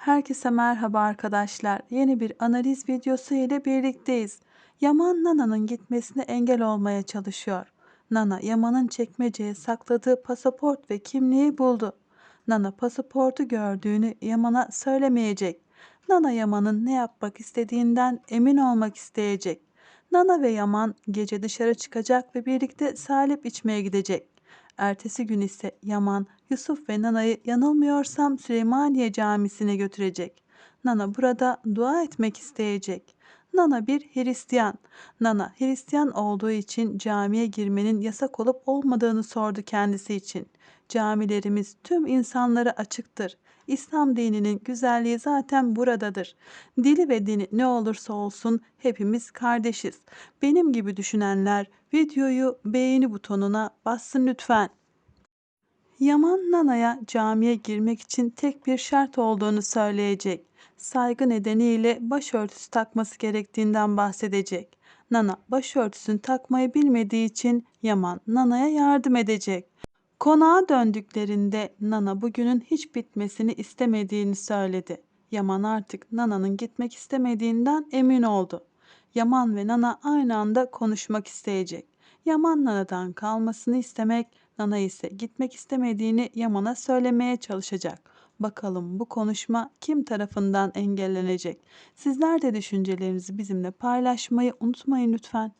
Herkese merhaba arkadaşlar. Yeni bir analiz videosu ile birlikteyiz. Yaman Nana'nın gitmesine engel olmaya çalışıyor. Nana Yaman'ın çekmeceye sakladığı pasaport ve kimliği buldu. Nana pasaportu gördüğünü Yaman'a söylemeyecek. Nana Yaman'ın ne yapmak istediğinden emin olmak isteyecek. Nana ve Yaman gece dışarı çıkacak ve birlikte salep içmeye gidecek. Ertesi gün ise Yaman, Yusuf ve Nana'yı yanılmıyorsam Süleymaniye Camisi'ne götürecek. Nana burada dua etmek isteyecek. Nana bir Hristiyan. Nana Hristiyan olduğu için camiye girmenin yasak olup olmadığını sordu kendisi için. Camilerimiz tüm insanlara açıktır. İslam dininin güzelliği zaten buradadır. Dili ve dini ne olursa olsun hepimiz kardeşiz. Benim gibi düşünenler videoyu beğeni butonuna bassın lütfen. Yaman Nana'ya camiye girmek için tek bir şart olduğunu söyleyecek. Saygı nedeniyle başörtüsü takması gerektiğinden bahsedecek. Nana başörtüsünü takmayı bilmediği için Yaman Nana'ya yardım edecek. Konağa döndüklerinde Nana bugünün hiç bitmesini istemediğini söyledi. Yaman artık Nana'nın gitmek istemediğinden emin oldu. Yaman ve Nana aynı anda konuşmak isteyecek. Yaman Nana'dan kalmasını istemek, Nana ise gitmek istemediğini Yaman'a söylemeye çalışacak. Bakalım bu konuşma kim tarafından engellenecek? Sizler de düşüncelerinizi bizimle paylaşmayı unutmayın lütfen.